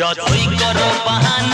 যতই করো বাহানা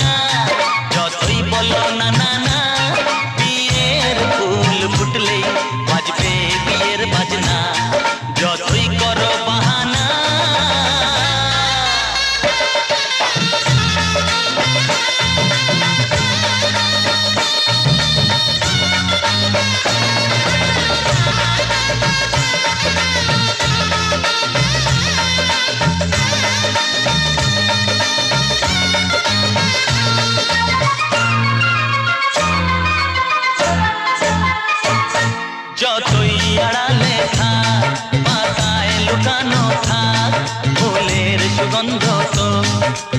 থাক ফুলের সুগন্ধ তো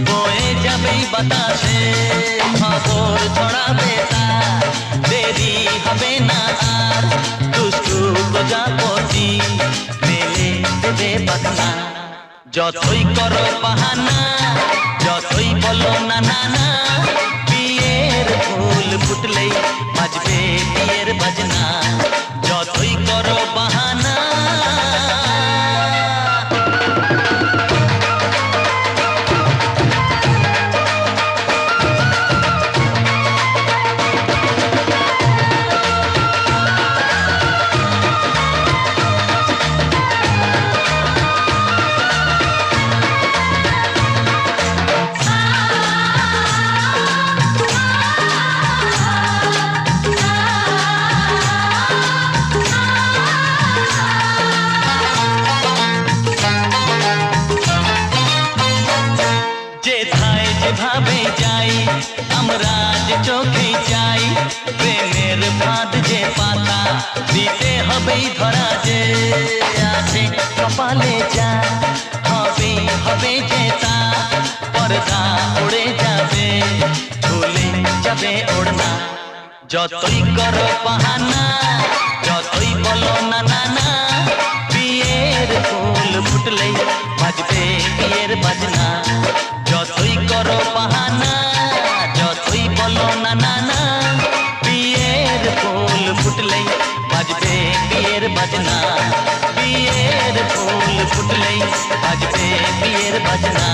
বয়ে যাবেই বাতাসে। খবর ছড়াবে তা, দেরি হবে না আর। দুষ্টু প্রজাপতি মেলে দেবে বাদনা যতই করো বাহানা যতই বলো যে আছে কপালে যা, হবে হবে যে তা, পর্দা উড়ে যাবে ভুলে যাবে ওড়না। যতই করো বাহানা, যতই বলো না না না, বিয়ের ফুল ফুটলেই বাজবে বিয়ের বাজনা। বাজনা। বিয়ের ফুল ফুটলেই বাজবে বিয়ের বাজনা।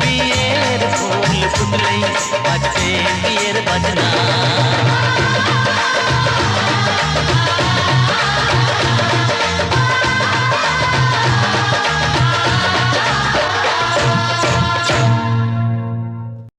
বিয়ের ফুল ফুটলেই বাজবে বিয়ের বাজনা।